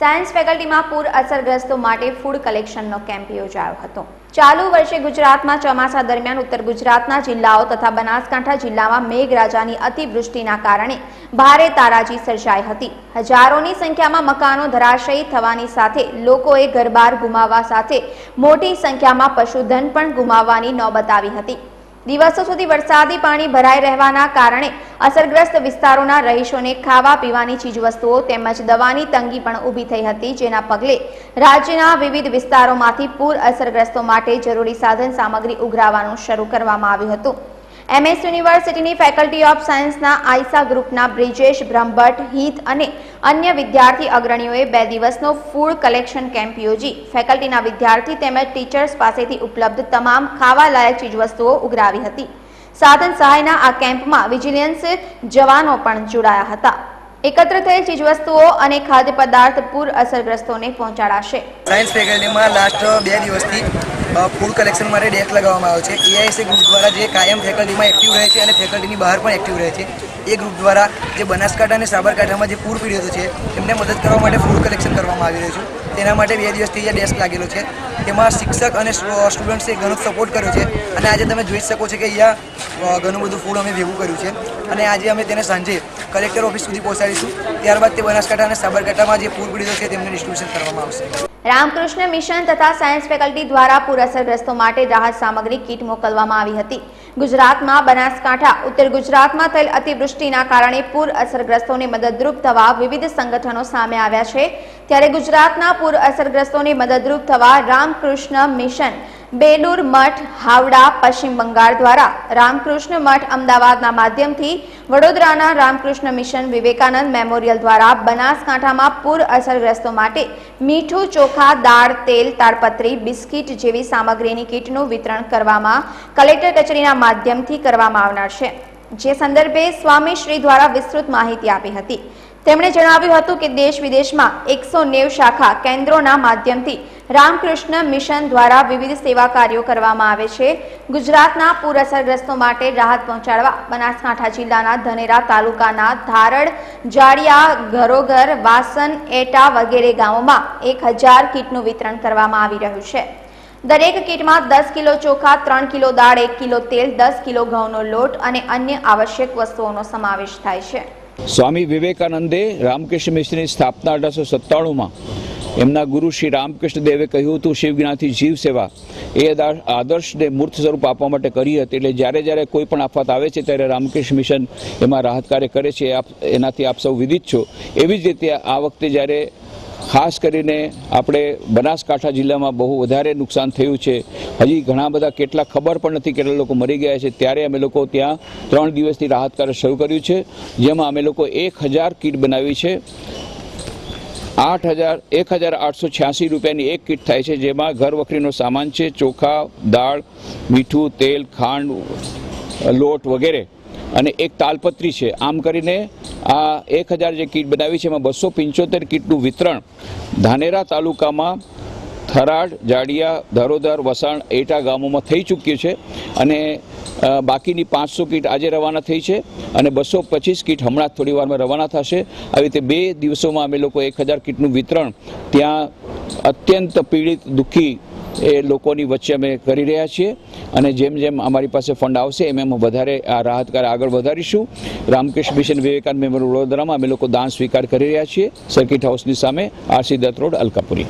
Science ફેકલ્ટીમાં પૂર અસરગ્રસ્તો માટે food કલેક્શનનો camp યોજાયો હતો. ચાલુ વર્ષે ગુજરાતમાં ચોમાસા દરમિયાન ઉત્તર ગુજરાતના જિલ્લાઓ તથા બનાસકાંઠા જિલ્લામાં મેઘરાજાની અતિવૃષ્ટિના કારણે ભારે તારાજી સર્જાઈ હતી. હજારોની સંખ્યામાં મકાનો ધરાશયી થવાની સાથે લોકોએ ઘરબાર ગુમાવવા સાથે મોટી સંખ્યામાં પશુધન પણ ગુમાવવાની નોબત આવી હતી. દિવસો સુધી વરસાદી પાણી ભરાઈ રહેવાના કારણે અસરગ્રસ્ત વિસ્તારોના રહીશોને ખાવા પીવાની ચીજવસ્તુઓ તેમજ દવાની તંગી પણ ઊભી થઈ હતી, જેના પગલે રાજ્યના વિવિધ વિસ્તારોમાંથી પૂર અસરગ્રસ્તો માટે જરૂરી સાધન સામગ્રી ઉઘરાવવાનું શરૂ કરવામાં આવ્યું હતું. એમએસ યુનિવર્સિટીની ફેકલ્ટી ઓફ સાયન્સના આઈસા ગ્રુપના બ્રિજેશ બ્રહ્મભટ્ટ, હિત અને અન્ય વિદ્યાર્થી અગ્રણીઓએ બે દિવસનો ફૂડ કલેક્શન કેમ્પ યોજી. ફેકલ્ટીના વિદ્યાર્થી તેમજ ટીચર્સ પાસેથી ઉપલબ્ધ તમામ ખાવાલાયક ચીજવસ્તુઓ ઉઘરાવી હતી. સાધન સહાયના આ કેમ્પમાં વિજિલન્સ જવાનો પણ જોડાયા હતા. એકત્ર થયેલ ચીજવસ્તુઓ અને ખાદ્ય પદાર્થ પૂર અસરગ્રસ્તોને પહોંચાડાશે. સાયન્સ ફેકલ્ટીમાં લાસ્ટ બે દિવસથી ફૂડ કલેક્શન માટે ડેસ્ક લગાવવામાં આવ્યો છે. એઆઈસી ગ્રુપ દ્વારા જે કાયમ ફેકલ્ટીમાં એક્ટિવ રહે છે અને ફેકલ્ટીની બહાર પણ એક્ટિવ રહે છે, એ ગ્રુપ દ્વારા જે બનાસકાંઠા અને સાબરકાંઠામાં જે પૂર પીડિતો છે, એમને મદદ કરવા માટે ફૂડ કલેક્શન કરવામાં આવી રહ્યું છે. તેના માટે બે દિવસથી જે ડેસ્ક લાગેલો છે. તેમાં શિક્ષક અને સ્ટુડન્ટ્સે ઘણો સપોર્ટ કર્યો છે. અને આજે તમે જોઈ શકો છો કે અહીંયા ઘણું બધું ફૂડ અમે ભેગું કર્યું છે. અને આજે અમે તેને સાંજે કલેક્ટર ઓફિસ સુધી પહોંચાડીશું. ત્યારબાદ તે બનાસકાંઠા અને સાબરકાંઠામાં જે પૂર પીડિતો છે તેમને ડિસ્ટ્રીબ્યુશન કરવામાં આવશે. રામકૃષ્ણ મિશન તથા સાયન્સ ફેકલ્ટી દ્વારા પૂર અસરગ્રસ્તો માટે રાહત સામગ્રી કીટ મોકલવામાં આવી હતી. ગુજરાતમાં બનાસકાંઠા, ઉત્તર ગુજરાતમાં થયેલ અતિવૃષ્ટિના કારણે પૂર અસરગ્રસ્તોને મદદરૂપ થવા વિવિધ સંગઠનો સામે આવ્યા છે. ત્યારે ગુજરાતના પૂર અસરગ્રસ્તોને મદદરૂપ થવા રામકૃષ્ણ મિશન, બેલુર મઠ, હાવડા, પશ્ચિમ બંગાળ દ્વારા રામકૃષ્ણ મઠ અમદાવાદના માધ્યમથી વડોદરાના રામકૃષ્ણ મિશન વિવેકાનંદ મેમોરિયલ દ્વારા બનાસકાંઠામાં પૂર અસરગ્રસ્તો માટે મીઠું ચોખા, દાળ, તેલ, તાડપત્રી, બિસ્કિટ જેવી સામગ્રીની કીટનું વિતરણ કરવામાં કલેક્ટર કચેરીના માધ્યમથી કરવામાં આવનાર છે. જે સંદર્ભે સ્વામી શ્રી દ્વારા વિસ્તૃત માહિતી આપી હતી. તેમણે જણાવ્યું હતું કે દેશ વિદેશમાં એકસો નેવ શાખા કેન્દ્રોના માધ્યમથી રામકૃષ્ણ મિશન દ્વારા વિવિધ સેવા કાર્યો કરવામાં આવે છે. ગુજરાતના પૂર અસરગ્રસ્તો માટે રાહત પહોંચાડવા બનાસકાંઠા જિલ્લાના ધનેરા તાલુકાના ધારડ જાડિયા ઘરોઘર, વાસન, એટા વગેરે ગામોમાં એક હજાર કીટનું વિતરણ કરવામાં આવી રહ્યું છે. દરેક કીટમાં દસ કિલો ચોખા, ત્રણ કિલો દાળ, એક કિલો તેલ, દસ કિલો ઘઉંનો લોટ અને અન્ય આવશ્યક વસ્તુઓનો સમાવેશ થાય છે. સ્વામી વિવેકાનંદે રામકૃષ્ણ મિશનની સ્થાપના અઢારસો સત્તાણુંમાં એમના ગુરુ શ્રી રામકૃષ્ણ દેવે કહ્યું હતું શિવજ્ઞાથી જીવ સેવા એ આદર- આદર્શને મૂર્ત સ્વરૂપ આપવા માટે કરી હતી. એટલે જ્યારે જ્યારે કોઈ પણ આફત આવે છે, ત્યારે રામકૃષ્ણ મિશન એમાં રાહત કાર્ય કરે છે. આપ, એનાથી આપ સૌ વિદિત છો. એવી જ રીતે આ વખતે જ્યારે ખાસ કરીને આપણે બનાસકાંઠા જિલ્લામાં બહુ વધારે નુકસાન થયું છે. હજી ઘણા બધા કેટલા ખબર પણ નથી કેટલા લોકો મરી ગયા છે. ત્યારે અમે લોકો ત્યાં ત્રણ દિવસથી રાહત કાર્ય શરૂ કર્યું છે. જેમાં અમે લોકો એક હજાર કીટ બનાવી છે. આઠ હજાર, એક હજાર આઠસો છ્યાસી રૂપિયાની એક કીટ થાય છે. જેમાં ઘર વખરીનો સામાન છે, ચોખા, દાળ, મીઠું, તેલ, ખાંડ, લોટ વગેરે અને એક તાલપત્રી છે. આમ કરીને આ એક હજાર જે કીટ બનાવી છે, એમાં બસો પંચોતેર કીટનું વિતરણ ધાનેરા તાલુકામાં થરાડ જાડિયા, ધરોધર, વસાણ, એટા ગામોમાં થઈ ચૂક્યું છે અને બાકીની પાંચસો કીટ આજે રવાના થઈ છે અને બસો પચીસ કીટ હમણાં થોડી વારમાં રવાના થશે. આવી રીતે બે દિવસોમાં અમે લોકો એક હજાર કીટનું વિતરણ ત્યાં અત્યંત પીડિત, દુઃખી એ લોકોની વચ્ચે અમે કરી રહ્યા છીએ. અને જેમ જેમ અમારી પાસે ફંડ આવશે, એમ એમ વધારે આ રાહત આગળ વધારીશું. રામકૃષ્ણ મિશન વિવેકાનંદ મેમોરિયલ વડોદરામાં અમે લોકો દાન સ્વીકાર કરી રહ્યા છીએ. સર્કિટ હાઉસની સામે આરસી દત્ત રોડ અલકાપુરી.